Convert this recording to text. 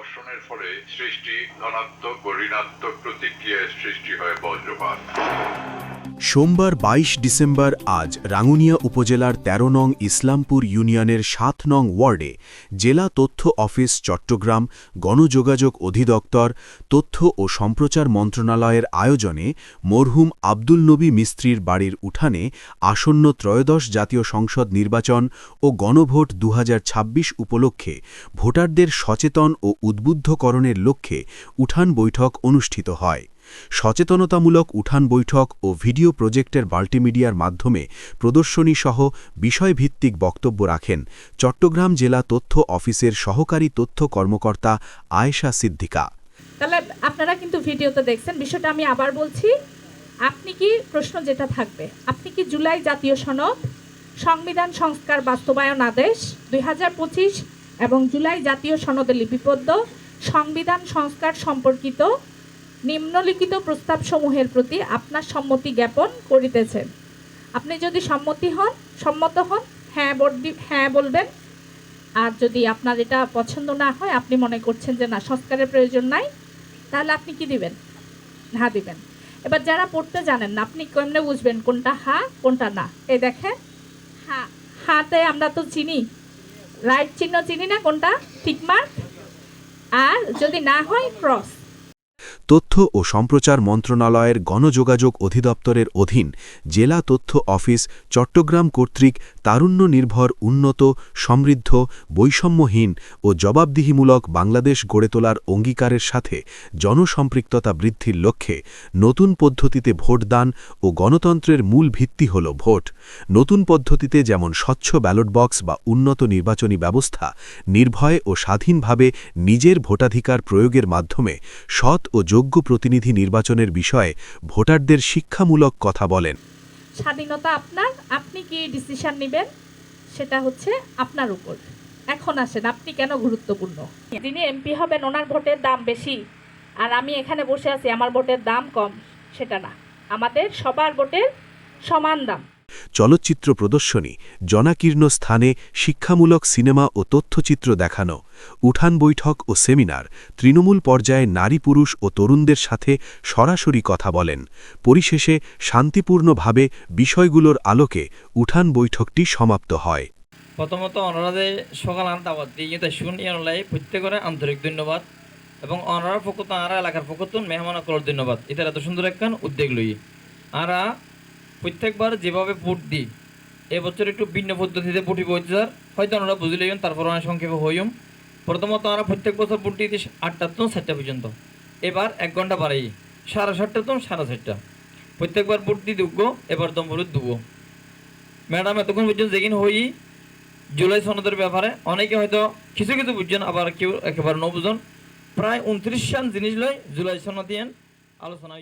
ঘর্ষণের ফলে সৃষ্টি ধনাত্মক ও ঋণাত্মক প্রতিক্রিয়ায় সৃষ্টি হয় বজ্রপাত। সোমবার ২২ ডিসেম্বর আজ রাঙ্গুনিয়া উপজেলার ১৩ নং ইসলামপুর ইউনিয়নের সাত নং ওয়ার্ডে জেলা তথ্য অফিস চট্টগ্রাম গণযোগাযোগ অধিদপ্তর তথ্য ও সম্প্রচার মন্ত্রণালয়ের আয়োজনে মরহুম আব্দুল নবী মিস্ত্রির বাড়ির উঠানে আসন্ন ত্রয়োদশ জাতীয় সংসদ নির্বাচন ও গণভোট দুহাজার ছাব্বিশ উপলক্ষে ভোটারদের সচেতন ও উদ্বুদ্ধকরণের লক্ষ্যে উঠান বৈঠক অনুষ্ঠিত হয়। সচেতনতামূলক উঠান বৈঠক ও ভিডিও প্রজেক্টের মাল্টিমিডিয়ার মাধ্যমে প্রদর্শনী সহ বিষয়ভিত্তিক বক্তব্য রাখেন চট্টগ্রাম জেলা তথ্য অফিসের সহকারী তথ্য কর্মকর্তা আয়েশা সিদ্দিকা। তাহলে আপনারা কিন্তু ভিডিওতে দেখছেন, বিষয়টা আমি আবার বলছি, আপনি কি প্রশ্ন যেটা থাকবে, আপনি কি জুলাই জাতীয় সনদ, সংবিধান সংস্কার বাস্তবায়ন আদেশ, দুই হাজার পঁচিশ এবং জুলাই জাতীয় সনদে লিপিবদ্ধ, সংবিধান সংস্কার সম্পর্কিত নিম্নলিখিত প্রস্তাবসমূহের প্রতি আপনার সম্মতি জ্ঞাপন করিতেছেন। আপনি যদি সম্মতি হন, সম্মত হন হ্যাঁ হ্যাঁ বলবেন। আর যদি আপনার এটা পছন্দ না হয়, আপনি মনে করছেন যে না, সংস্কারের প্রয়োজন নাই, তাহলে আপনি কি দিবেন? হা দিবেন। এবার যারা পড়তে জানেন না, আপনি কেমনে বুঝবেন কোনটা হা, কোনটা না? এই দেখেন, হা, হাতে আমরা তো চিনি। রাইট চিহ্ন চিনি না কোনটা? ঠিক মার্ক। আর যদি না হয়, ক্রস। ও সম্প্রচার মন্ত্রণালয়ের গণযোগাযোগ অধিদপ্তরের অধীন জেলা তথ্য অফিস চট্টগ্রাম কর্তৃক তারুণ্য নির্ভর উন্নত, সমৃদ্ধ, বৈষম্যহীন ও জবাবদিহিমূলক বাংলাদেশ গড়ে তোলার অঙ্গীকারের সাথে জনসম্পৃক্ততা বৃদ্ধির লক্ষ্যে নতুন পদ্ধতিতে ভোটদান ও গণতন্ত্রের মূল ভিত্তি হল ভোট। নতুন পদ্ধতিতে যেমন স্বচ্ছ ব্যালট বক্স বা উন্নত নির্বাচনী ব্যবস্থা, নির্ভয় ও স্বাধীনভাবে নিজের ভোটাধিকার প্রয়োগের মাধ্যমে সৎ ও যোগ্য প্রতিনিধি নির্বাচনের বিষয়ে ভোটারদের শিক্ষামূলক কথা বলেন। স্বাধীনতা আপনার, আপনি কি ডিসিশন নেবেন? সেটা হচ্ছে আপনার উপর। এখন আসেন, আপনি কেন গুরুত্বপূর্ণ? যিনি এমপি হবেন, ওনার ভোটের দাম বেশি। আর আমি এখানে বসে আছি, আমার ভোটের দাম কম, সেটা না। আমাদের সবার ভোটের সমান দাম। চলচ্চিত্র প্রদর্শনী, জনাকীর্ণ স্থানে শিক্ষামূলক সিনেমা ও তথ্যচিত্র দেখানো, উঠান বৈঠক ও সেমিনার, তৃণমূল পর্যায়ে নারী পুরুষ ও তরুণদের সাথে সরাসরি কথা বলেন। পরিশেষে শান্তিপূর্ণভাবে বিষয়গুলোর আলোকে উঠান বৈঠকটি সমাপ্ত হয়। প্রথমত অনারাদের সকাল আনতে আবার দিয়ে শুনি অনলাই প্রত্যেকের আন্তরিক ধন্যবাদ এবং অনারার পক্ষ তো আরা এলাকার পক্ষ তো, মেহমান করার ধন্যবাদ। এটা এত সুন্দর একখান উদ্যোগ লই। আরা প্রত্যেকবার যেভাবে ভোট দিই, এবছর একটু ভিন্ন পদ্ধতিতে ভোটি বইতে স্যার। হয়তো আমরা বুঝলেন তারপর অনেক সংক্ষেপে হইম। প্রথমত আমরা প্রত্যেক বছর ভোট দিতে আটটার তো সাতটা পর্যন্ত। এবার এক ঘণ্টা বাড়াই। সাড়ে সাতটা তো সাড়ে সাতটা। প্রত্যেকবার ভোট দিয়ে দুগো, এবার দম ভোট দুগো। ম্যাডাম, এতক্ষণ পর্যন্ত যেদিন হই, জুলাই সনদের ব্যাপারে অনেকে হয়তো কিছু কিছু বুঝছেন, আবার কেউ একেবারে ন বুঝন প্রায় উনত্রিশ সান জিনিস লয় জুলাই সনদ আলোচনা